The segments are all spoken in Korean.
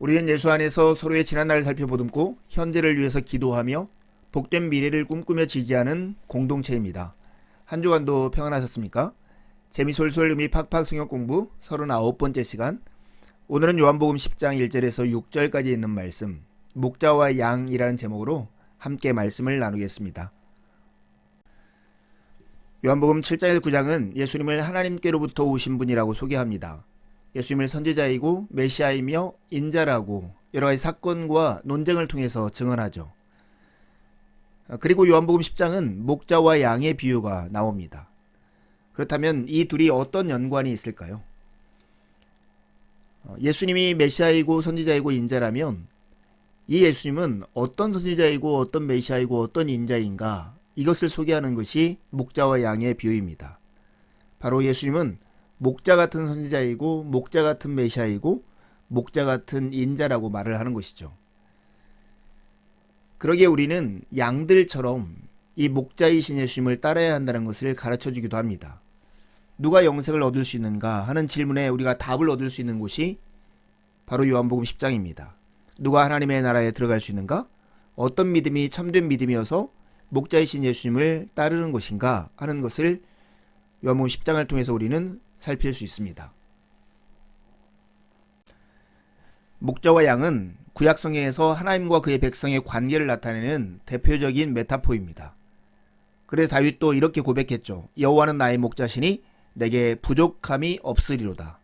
우리는 예수 안에서 서로의 지난날을 살펴보듬고 현재를 위해서 기도하며 복된 미래를 꿈꾸며 지지하는 공동체입니다. 한 주간도 평안하셨습니까? 재미솔솔 의미 팍팍 성역 공부 39번째 시간 오늘은 요한복음 10장 1절에서 6절까지 있는 말씀 목자와 양이라는 제목으로 함께 말씀을 나누겠습니다. 요한복음 7장에서 9장은 예수님을 하나님께로부터 오신 분이라고 소개합니다. 예수님을 선지자이고 메시아이며 인자라고 여러 가지 사건과 논쟁을 통해서 증언하죠. 그리고 요한복음 10장은 목자와 양의 비유가 나옵니다. 그렇다면 이 둘이 어떤 연관이 있을까요? 어, 예수님이 메시아이고 선지자이고 인자라면 이 예수님은 어떤 선지자이고 어떤 메시아이고 어떤 인자인가 이것을 소개하는 것이 목자와 양의 비유입니다. 바로 예수님은 목자 같은 선지자이고 목자 같은 메시아이고 목자 같은 인자라고 말을 하는 것이죠. 그러기에 우리는 양들처럼 이 목자이신 예수님을 따라야 한다는 것을 가르쳐 주기도 합니다. 누가 영생을 얻을 수 있는가 하는 질문에 우리가 답을 얻을 수 있는 곳이 바로 요한복음 10장입니다. 누가 하나님의 나라에 들어갈 수 있는가? 어떤 믿음이 참된 믿음이어서 목자이신 예수님을 따르는 것인가 하는 것을 요한복음 10장을 통해서 우리는 살필 수 있습니다. 목자와 양은 구약 성경에서 하나님과 그의 백성의 관계를 나타내는 대표적인 메타포입니다. 그래서 다윗도 이렇게 고백했죠. 여호와는 나의 목자시니 내게 부족함이 없으리로다.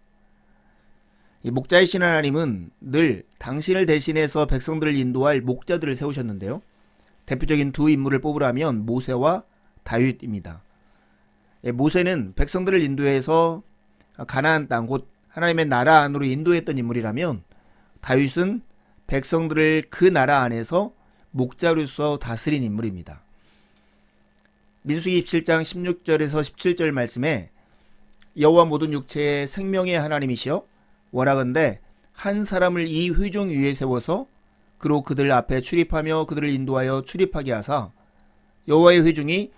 이 목자이신 하나님은 늘 당신을 대신해서 백성들을 인도할 목자들을 세우셨는데요. 대표적인 두 인물을 뽑으라면 모세와 다윗입니다. 예, 모세는 백성들을 인도해서 가나안 땅 곧 하나님의 나라 안으로 인도했던 인물이라면 다윗은 백성들을 그 나라 안에서 목자로서 다스린 인물입니다. 민수기 27장 16절에서 17절 말씀에 여호와 모든 육체의 생명의 하나님이시여 원하건대 한 사람을 이 회중 위에 세워서 그로 그들 앞에 출입하며 그들을 인도하여 출입하게 하사 여호와의 회중이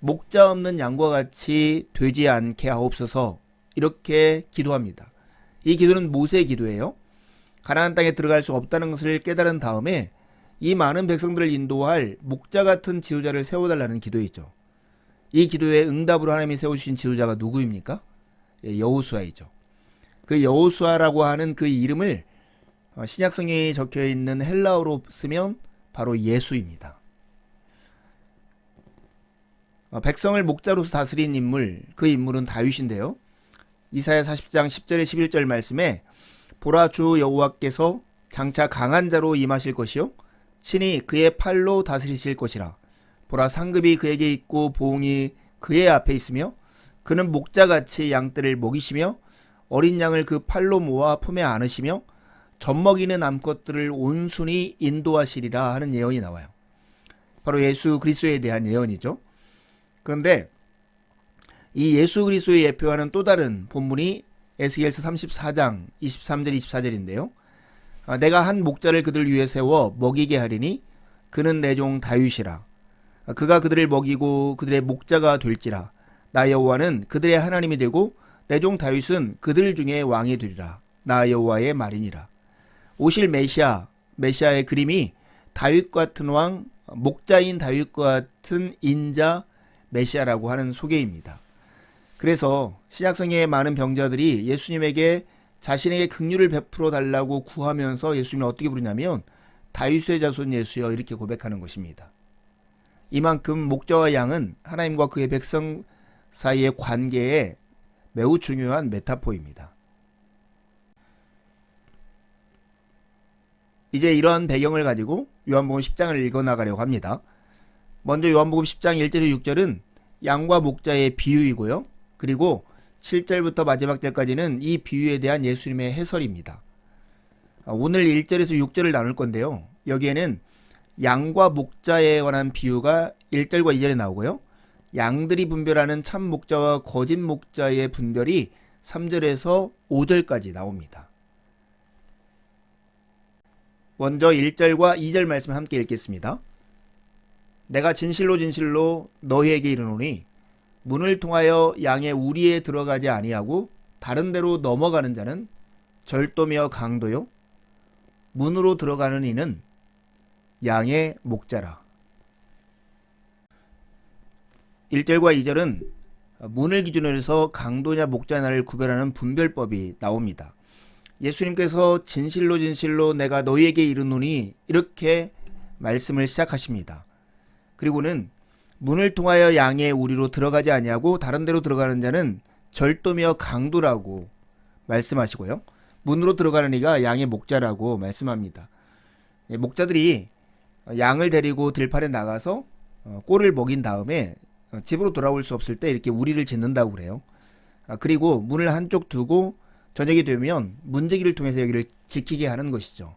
목자 없는 양과 같이 되지 않게 하옵소서 이렇게 기도합니다. 이 기도는 모세의 기도예요. 가나안 땅에 들어갈 수 없다는 것을 깨달은 다음에 이 많은 백성들을 인도할 목자 같은 지도자를 세워달라는 기도이죠. 이 기도에 응답으로 하나님이 세우신 지도자가 누구입니까? 예, 여호수아이죠. 그 여호수아라고 하는 그 이름을 어, 신약 성경에 적혀 있는 헬라어로 쓰면 바로 예수입니다. 어, 백성을 목자로서 다스린 인물, 그 인물은 다윗인데요. 이사야 40장 10절에 11절 말씀에 보라 주 여호와께서 장차 강한 자로 임하실 것이요 친히 그의 팔로 다스리실 것이라 보라 상급이 그에게 있고 보응이 그의 앞에 있으며 그는 목자같이 양떼를 먹이시며 어린 양을 그 팔로 모아 품에 안으시며 젖먹이는 암컷들을 온순히 인도하시리라 하는 예언이 나와요. 바로 예수 그리스도에 대한 예언이죠. 그런데 이 예수 그리스도의 예표하는 또 다른 본문이 에스겔서 34장 23절 24절인데요. 아, 내가 한 목자를 그들 위에 세워 먹이게 하리니 그는 내 종 다윗이라. 아, 그가 그들을 먹이고 그들의 목자가 될지라. 나 여호와는 그들의 하나님이 되고 내 종 다윗은 그들 중에 왕이 되리라. 나 여호와의 말이니라. 오실 메시아, 메시아의 그림이 다윗 같은 왕, 목자인 다윗 같은 인자 메시아라고 하는 소개입니다. 그래서 신약성의 많은 병자들이 예수님에게 자신에게 긍휼을 베풀어 달라고 구하면서 예수님을 어떻게 부르냐면 다윗의 자손 예수여 이렇게 고백하는 것입니다. 이만큼 목자와 양은 하나님과 그의 백성 사이의 관계에 매우 중요한 메타포입니다. 이제 이런 배경을 가지고 요한복음 10장을 읽어 나가려고 합니다. 먼저 요한복음 10장 1절에 6절은 양과 목자의 비유이고요. 그리고 7절부터 마지막 절까지는 이 비유에 대한 예수님의 해설입니다. 아, 오늘 1절에서 6절을 나눌 건데요. 여기에는 양과 목자에 관한 비유가 1절과 2절에 나오고요. 양들이 분별하는 참 목자와 거짓 목자의 분별이 3절에서 5절까지 나옵니다. 먼저 1절과 2절 말씀 함께 읽겠습니다. 내가 진실로 진실로 너희에게 이르노니 문을 통하여 양의 우리에 들어가지 아니하고 다른 데로 넘어가는 자는 절도며 강도요 문으로 들어가는 이는 양의 목자라. 1절과 2절은 문을 기준으로 해서 강도냐 목자냐를 구별하는 분별법이 나옵니다. 예수님께서 진실로 진실로 내가 너희에게 이르노니 이렇게 말씀을 시작하십니다. 그리고는 문을 통하여 양의 우리로 들어가지 아니하고 다른 데로 들어가는 자는 절도며 강도라고 말씀하시고요. 문으로 들어가는 이가 양의 목자라고 말씀합니다. 예, 목자들이 양을 데리고 들판에 나가서 어, 꼴을 먹인 다음에 어, 집으로 돌아올 수 없을 때 이렇게 우리를 짓는다고 그래요. 아, 그리고 문을 한쪽 두고 저녁이 되면 문제기를 통해서 여기를 지키게 하는 것이죠.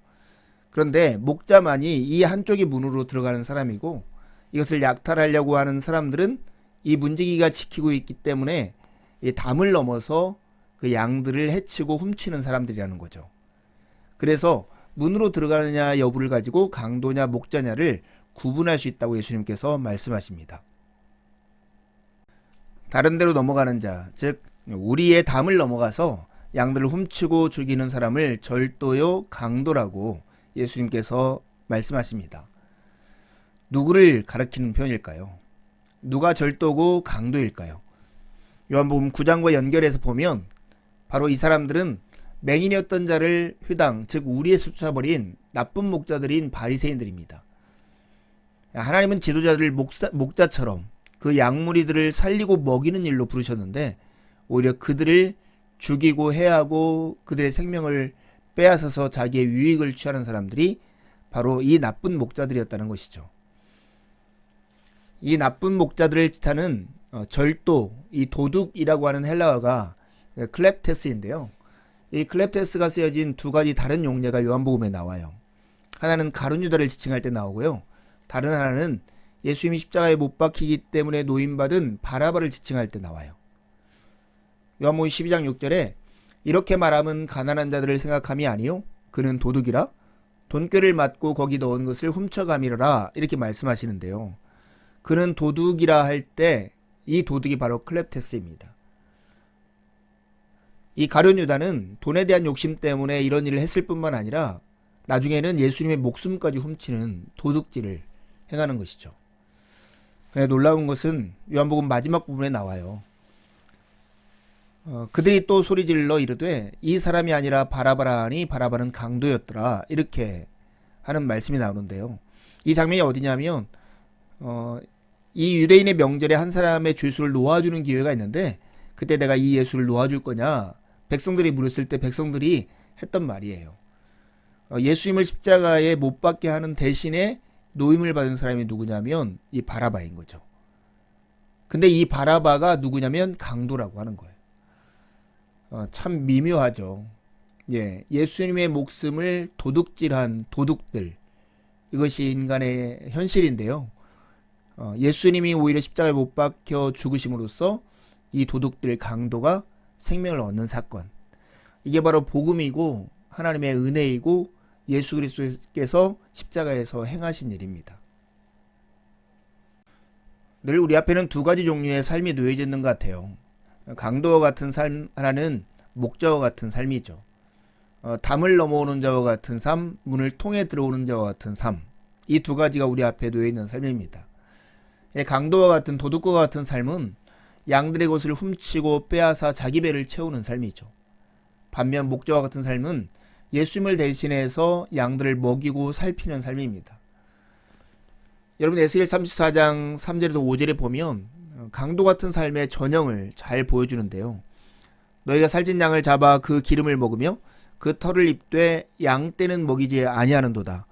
그런데 목자만이 이 한쪽이 문으로 들어가는 사람이고 이것을 약탈하려고 하는 사람들은 이 문제기가 지키고 있기 때문에 이 담을 넘어서 그 양들을 해치고 훔치는 사람들이라는 거죠. 그래서 문으로 들어가느냐 여부를 가지고 강도냐 목자냐를 구분할 수 있다고 예수님께서 말씀하십니다. 다른 데로 넘어가는 자, 즉 우리의 담을 넘어가서 양들을 훔치고 죽이는 사람을 절도요 강도라고 예수님께서 말씀하십니다. 누구를 가리키는 표현일까요? 누가 절도고 강도일까요? 요한복음 9장과 연결해서 보면 바로 이 사람들은 맹인이었던 자를 회당 즉 우리에 쫓아버린 나쁜 목자들인 바리새인들입니다. 하나님은 지도자들을 목사, 목자처럼 그 양무리들을 살리고 먹이는 일로 부르셨는데 오히려 그들을 죽이고 해하고 그들의 생명을 빼앗아서 자기의 유익을 취하는 사람들이 바로 이 나쁜 목자들이었다는 것이죠. 이 나쁜 목자들을 뜻하는 어, 절도, 이 도둑이라고 하는 헬라어가 클랩테스인데요. 이 클랩테스가 쓰여진 두 가지 다른 용례가 요한복음에 나와요. 하나는 가룟유다를 지칭할 때 나오고요. 다른 하나는 예수님이 십자가에 못 박히기 때문에 노임받은 바라바를 지칭할 때 나와요. 요한복음 12장 6절에 이렇게 말하면 가난한 자들을 생각함이 아니요 그는 도둑이라 돈꾀를 맞고 거기 넣은 것을 훔쳐가미라 이렇게 말씀하시는데요. 그는 도둑이라 할 때 이 도둑이 바로 클랩테스입니다. 이 가룟 유다는 돈에 대한 욕심 때문에 이런 일을 했을 뿐만 아니라 나중에는 예수님의 목숨까지 훔치는 도둑질을 행하는 것이죠. 근데 놀라운 것은 요한복음 마지막 부분에 나와요. 어, 그들이 또 소리질러 이르되 이 사람이 아니라 바라바라니 바라바는 강도였더라 이렇게 하는 말씀이 나오는데요. 이 장면이 어디냐면 어, 이 유대인의 명절에 한 사람의 죄수를 놓아주는 기회가 있는데 그때 내가 이 예수를 놓아줄 거냐 백성들이 물었을 때 백성들이 했던 말이에요. 어, 예수님을 십자가에 못 박게 하는 대신에 노임을 받은 사람이 누구냐면 이 바라바인 거죠. 근데 이 바라바가 누구냐면 강도라고 하는 거예요. 어, 참 미묘하죠. 예, 예수님의 목숨을 도둑질한 도둑들 이것이 인간의 현실인데요. 어, 예수님이 오히려 십자가에 못 박혀 죽으심으로써 이 도둑들 강도가 생명을 얻는 사건. 이게 바로 복음이고 하나님의 은혜이고 예수 그리스도께서 십자가에서 행하신 일입니다. 늘 우리 앞에는 두 가지 종류의 삶이 놓여져 있는 것 같아요. 강도와 같은 삶 하나는 목자와 같은 삶이죠. 어, 담을 넘어오는 자와 같은 삶, 문을 통해 들어오는 자와 같은 삶. 이 두 가지가 우리 앞에 놓여 있는 삶입니다. 예, 강도와 같은 도둑과 같은 삶은 양들의 것을 훔치고 빼앗아 자기 배를 채우는 삶이죠. 반면 목자와 같은 삶은 예수님을 대신해서 양들을 먹이고 살피는 삶입니다. 여러분 에스겔 34장 3절에도 5절에 보면 강도 같은 삶의 전형을 잘 보여주는데요. 너희가 살찐 양을 잡아 그 기름을 먹으며 그 털을 입되 양 떼는 먹이지 아니하는도다.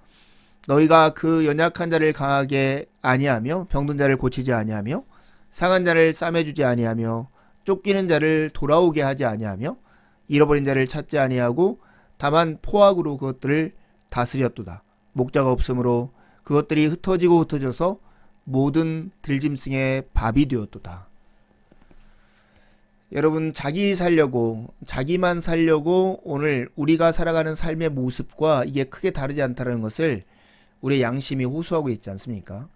너희가 그 연약한 자를 강하게 아니하며 병든 자를 고치지 아니하며 상한 자를 싸매주지 아니하며 쫓기는 자를 돌아오게 하지 아니하며 잃어버린 자를 찾지 아니하고 다만 포악으로 그것들을 다스렸도다. 목자가 없으므로 그것들이 흩어지고 흩어져서 모든 들짐승의 밥이 되었도다. 여러분 자기 살려고 자기만 살려고 오늘 우리가 살아가는 삶의 모습과 이게 크게 다르지 않다는 것을 우리의 양심이 호소하고 있지 않습니까?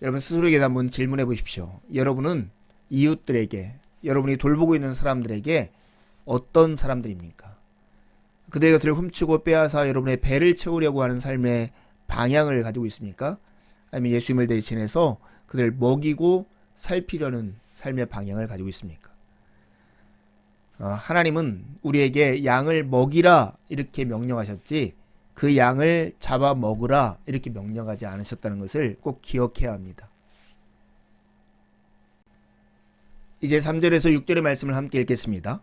여러분 스스로에게 한번 질문해 보십시오. 여러분은 이웃들에게, 여러분이 돌보고 있는 사람들에게 어떤 사람들입니까? 그들의 것을 훔치고 빼앗아 여러분의 배를 채우려고 하는 삶의 방향을 가지고 있습니까? 아니면 예수님을 대신해서 그들을 먹이고 살피려는 삶의 방향을 가지고 있습니까? 어, 하나님은 우리에게 양을 먹이라 이렇게 명령하셨지 그 양을 잡아 먹으라 이렇게 명령하지 않으셨다는 것을 꼭 기억해야 합니다. 이제 3절에서 6절의 말씀을 함께 읽겠습니다.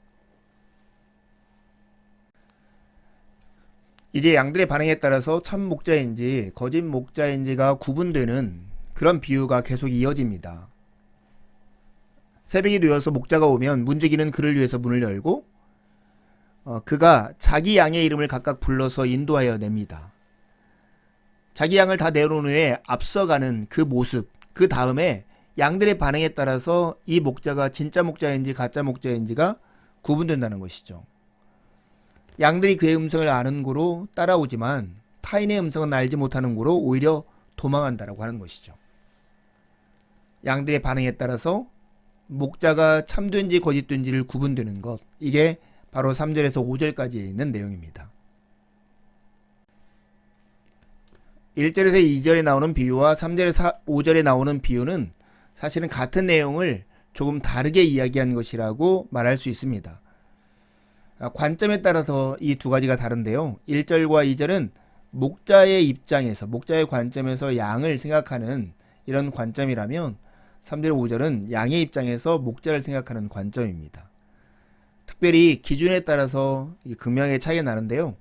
이제 양들의 반응에 따라서 참 목자인지 거짓 목자인지가 구분되는 그런 비유가 계속 이어집니다. 새벽이 되어서 목자가 오면 문지기는 그를 위해서 문을 열고 어, 그가 자기 양의 이름을 각각 불러서 인도하여 냅니다. 자기 양을 다 내놓은 후에 앞서가는 그 모습, 그 다음에 양들의 반응에 따라서 이 목자가 진짜 목자인지 가짜 목자인지가 구분된다는 것이죠. 양들이 그의 음성을 아는 고로 따라오지만 타인의 음성은 알지 못하는 고로 오히려 도망한다라고 하는 것이죠. 양들의 반응에 따라서 목자가 참된지 거짓된지를 구분되는 것. 이게 바로 3절에서 5절까지 있는 내용입니다. 1절에서 2절에 나오는 비유와 3절에서 5절에 나오는 비유는 사실은 같은 내용을 조금 다르게 이야기한 것이라고 말할 수 있습니다. 아, 관점에 따라서 이 두 가지가 다른데요. 1절과 2절은 목자의 입장에서, 목자의 관점에서 양을 생각하는 이런 관점이라면 3절, 5절은 양의 입장에서 목자를 생각하는 관점입니다. 특별히 기준에 따라서 극명하게 차이가 나는데요.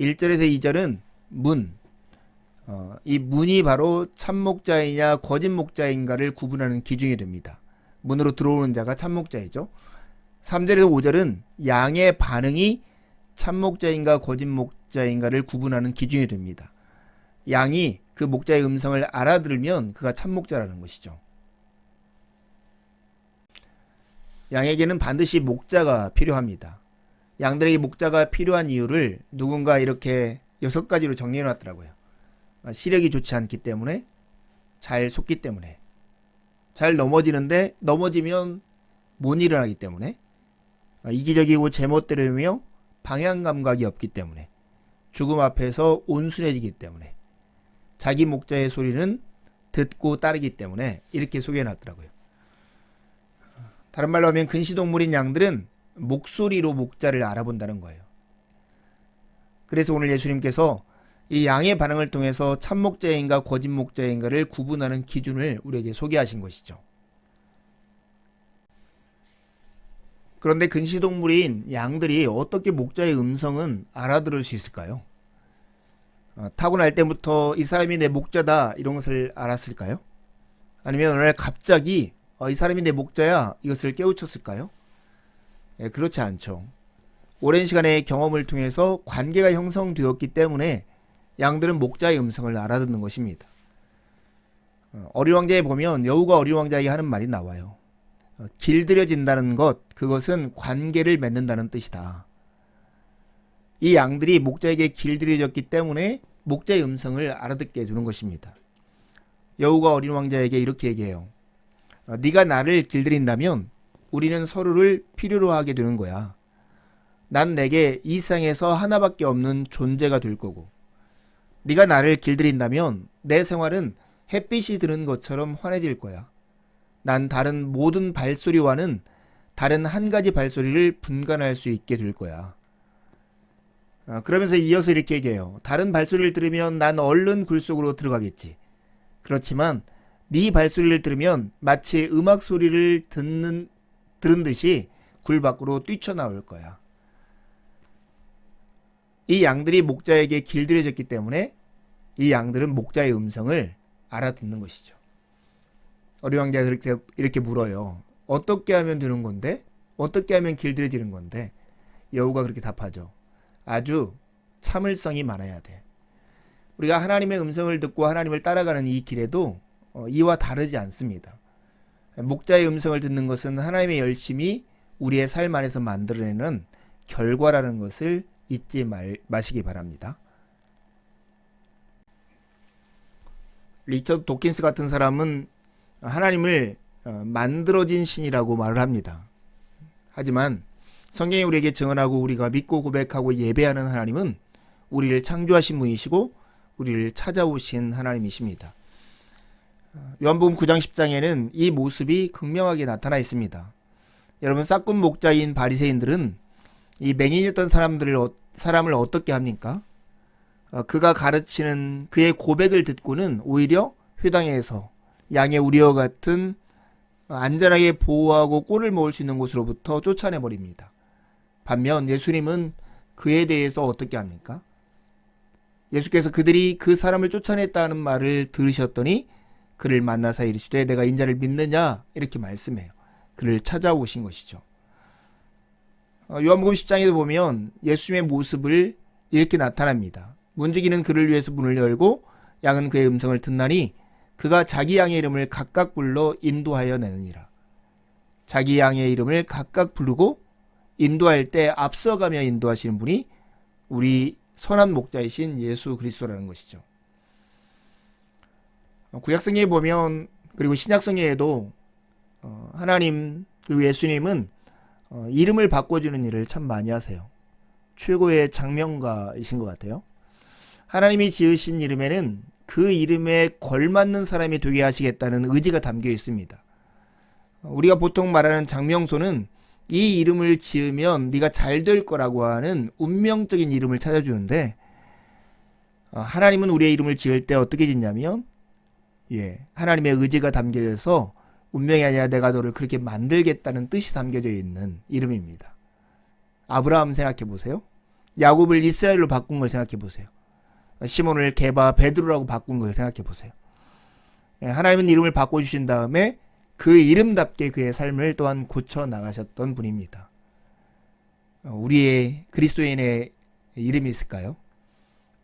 1절에서 2절은 문, 어, 이 문이 바로 참목자이냐 거짓 목자인가를 구분하는 기준이 됩니다. 문으로 들어오는 자가 참목자이죠. 3절에서 5절은 양의 반응이 참목자인가 거짓 목자인가를 구분하는 기준이 됩니다. 양이 그 목자의 음성을 알아들으면 그가 참목자라는 것이죠. 양에게는 반드시 목자가 필요합니다. 양들에게 목자가 필요한 이유를 누군가 이렇게 여섯 가지로 정리해 놨더라고요. 시력이 좋지 않기 때문에, 잘 속기 때문에, 잘 넘어지는데 넘어지면 못 일어나기 때문에, 이기적이고 제멋대로이며 방향 감각이 없기 때문에, 죽음 앞에서 온순해지기 때문에, 자기 목자의 소리는 듣고 따르기 때문에 이렇게 소개해 놨더라고요. 다른 말로 하면 근시동물인 양들은 목소리로 목자를 알아본다는 거예요. 그래서 오늘 예수님께서 이 양의 반응을 통해서 참목자인가 거짓 목자인가를 구분하는 기준을 우리에게 소개하신 것이죠. 그런데 근시동물인 양들이 어떻게 목자의 음성은 알아들을 수 있을까요? 어, 타고날 때부터 이 사람이 내 목자다 이런 것을 알았을까요? 아니면 어느 날 갑자기 어, 이 사람이 내 목자야 이것을 깨우쳤을까요? 예, 그렇지 않죠. 오랜 시간의 경험을 통해서 관계가 형성되었기 때문에 양들은 목자의 음성을 알아듣는 것입니다. 어, 어린 왕자에 보면 여우가 어린 왕자에게 하는 말이 나와요. 어, 길들여진다는 것, 그것은 관계를 맺는다는 뜻이다. 이 양들이 목자에게 길들여졌기 때문에 목자의 음성을 알아듣게 되는 것입니다. 여우가 어린 왕자에게 이렇게 얘기해요. 어, 네가 나를 길들인다면 우리는 서로를 필요로 하게 되는 거야. 난 내게 이 세상에서 하나밖에 없는 존재가 될 거고 네가 나를 길들인다면 내 생활은 햇빛이 드는 것처럼 환해질 거야. 난 다른 모든 발소리와는 다른 한 가지 발소리를 분간할 수 있게 될 거야. 아, 그러면서 이어서 이렇게 얘기해요. 다른 발소리를 들으면 난 얼른 굴 속으로 들어가겠지. 그렇지만 네 발소리를 들으면 마치 음악 소리를 듣는 들은 듯이 굴 밖으로 뛰쳐나올 거야. 이 양들이 목자에게 길들여졌기 때문에 이 양들은 목자의 음성을 알아듣는 것이죠. 어린 왕자가 그렇게 이렇게 물어요. 어떻게 하면 되는 건데? 어떻게 하면 길들여지는 건데? 여우가 그렇게 답하죠. 아주 참을성이 많아야 돼. 우리가 하나님의 음성을 듣고 하나님을 따라가는 이 길에도 어, 이와 다르지 않습니다. 목자의 음성을 듣는 것은 하나님의 열심이 우리의 삶 안에서 만들어내는 결과라는 것을 잊지 말, 마시기 바랍니다. 리처드 도킨스 같은 사람은 하나님을 어, 만들어진 신이라고 말을 합니다. 하지만 성경이 우리에게 증언하고 우리가 믿고 고백하고 예배하는 하나님은 우리를 창조하신 분이시고 우리를 찾아오신 하나님이십니다. 어, 요한복음 9장 10장에는 이 모습이 극명하게 나타나 있습니다. 여러분 싹군 목자인 바리새인들은 이 맹인이었던 사람들을 어- 사람을 어떻게 합니까? 어, 그가 가르치는 그의 고백을 듣고는 오히려 회당에서 양의 우리와 같은 어, 안전하게 보호하고 꼴을 모을 수 있는 곳으로부터 쫓아내 버립니다. 반면 예수님은 그에 대해서 어떻게 합니까? 예수께서 그들이 그 사람을 쫓아냈다는 말을 들으셨더니 그를 만나사 이르시되 내가 인자를 믿느냐 이렇게 말씀해요. 그를 찾아오신 것이죠. 어, 요한복음 10장에도 보면 예수님의 모습을 이렇게 나타납니다. 문지기는 그를 위해서 문을 열고 양은 그의 음성을 듣나니 그가 자기 양의 이름을 각각 불러 인도하여 내느니라. 자기 양의 이름을 각각 부르고 인도할 때 앞서가며 인도하시는 분이 우리 선한 목자이신 예수 그리스도라는 것이죠. 어, 구약성경에 보면 그리고 신약성경에도 어, 하나님 그리고 예수님은 어, 이름을 바꿔주는 일을 참 많이 하세요. 최고의 장명가이신 것 같아요. 하나님이 지으신 이름에는 그 이름에 걸맞는 사람이 되게 하시겠다는 의지가 담겨 있습니다. 어, 우리가 보통 말하는 장명소는 이 이름을 지으면 네가 잘 될 거라고 하는 운명적인 이름을 찾아주는데 어, 하나님은 우리의 이름을 지을 때 어떻게 짓냐면 예, 하나님의 의지가 담겨져서 운명이 아니라 내가 너를 그렇게 만들겠다는 뜻이 담겨져 있는 이름입니다. 아브라함 생각해 보세요. 야곱을 이스라엘로 바꾼 걸 생각해 보세요. 시몬을 게바 베드로라고 바꾼 걸 생각해 보세요. 예, 하나님은 이름을 바꿔 주신 다음에 그 이름답게 그의 삶을 또한 고쳐 나가셨던 분입니다. 어, 우리의 그리스도인의 이름이 있을까요?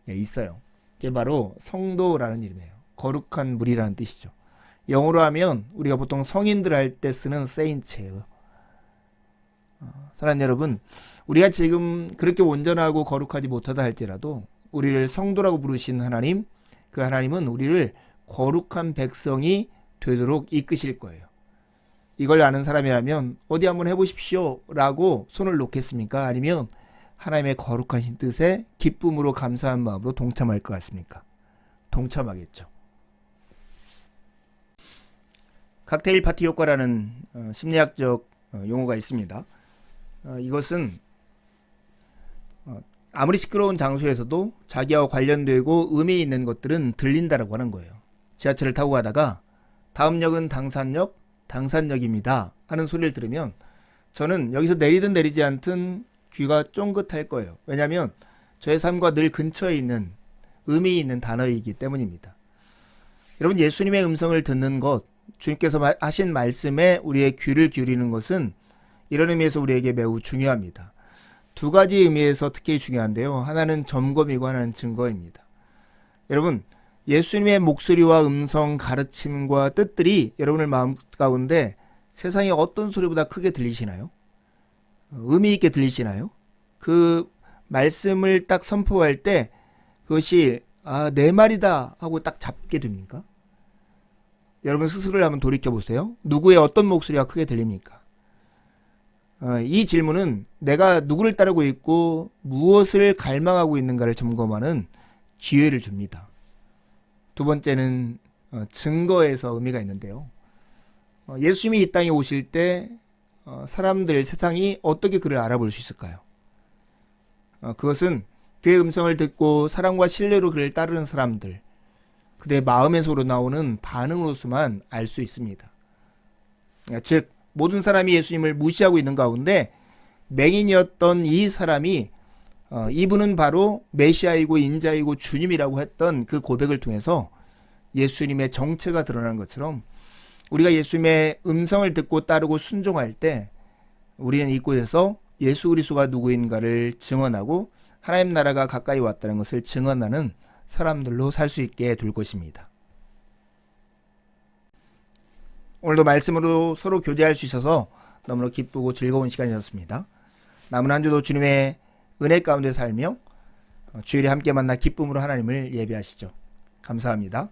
예, 있어요. 그게 바로 성도라는 이름이에요. 거룩한 물이라는 뜻이죠. 영어로 하면 우리가 보통 성인들 할 때 쓰는 saints예요. 어, 사랑하는 여러분, 우리가 지금 그렇게 온전하고 거룩하지 못하다 할지라도 우리를 성도라고 부르신 하나님, 그 하나님은 우리를 거룩한 백성이 되도록 이끄실 거예요. 이걸 아는 사람이라면 어디 한번 해보십시오 라고 손을 놓겠습니까? 아니면 하나님의 거룩하신 뜻에 기쁨으로 감사한 마음으로 동참할 것 같습니까? 동참하겠죠. 칵테일 파티 효과라는 어, 심리학적 어, 용어가 있습니다. 어, 이것은 어, 아무리 시끄러운 장소에서도 자기와 관련되고 의미 있는 것들은 들린다라고 하는 거예요. 지하철을 타고 가다가 다음 역은 당산역, 당산역입니다 하는 소리를 들으면 저는 여기서 내리든 내리지 않든 귀가 쫑긋할 거예요. 왜냐하면 저의 삶과 늘 근처에 있는 의미 있는 단어이기 때문입니다. 여러분 예수님의 음성을 듣는 것, 주님께서 마- 하신 말씀에 우리의 귀를 기울이는 것은 이런 의미에서 우리에게 매우 중요합니다. 두 가지 의미에서 특히 중요한데요. 하나는 점검이고 하나는 증거입니다. 여러분, 예수님의 목소리와 음성, 가르침과 뜻들이 여러분의 마음 가운데 세상의 어떤 소리보다 크게 들리시나요? 어, 의미 있게 들리시나요? 그 말씀을 딱 선포할 때 그것이 아, 내 말이다 하고 딱 잡게 됩니까? 여러분 스스로를 한번 돌이켜 보세요. 누구의 어떤 목소리가 크게 들립니까? 어, 이 질문은 내가 누구를 따르고 있고 무엇을 갈망하고 있는가를 점검하는 기회를 줍니다. 두 번째는 어, 증거에서 의미가 있는데요. 어, 예수님이 이 땅에 오실 때 어, 사람들 세상이 어떻게 그를 알아볼 수 있을까요? 어, 그것은 그의 음성을 듣고 사랑과 신뢰로 그를 따르는 사람들, 그들의 마음에서 나오는 반응으로서만 알 수 있습니다. 아, 즉 모든 사람이 예수님을 무시하고 있는 가운데 맹인이었던 이 사람이 어, 이분은 바로 메시아이고 인자이고 주님이라고 했던 그 고백을 통해서 예수님의 정체가 드러난 것처럼 우리가 예수님의 음성을 듣고 따르고 순종할 때 우리는 이곳에서 예수 그리스도가 누구인가를 증언하고 하나님 나라가 가까이 왔다는 것을 증언하는 사람들로 살 수 있게 될 것입니다. 오늘도 말씀으로 서로 교제할 수 있어서 너무나 기쁘고 즐거운 시간이었습니다. 남은 한 주도 주님의 은혜 가운데 살며 주일에 함께 만나 기쁨으로 하나님을 예배하시죠. 감사합니다.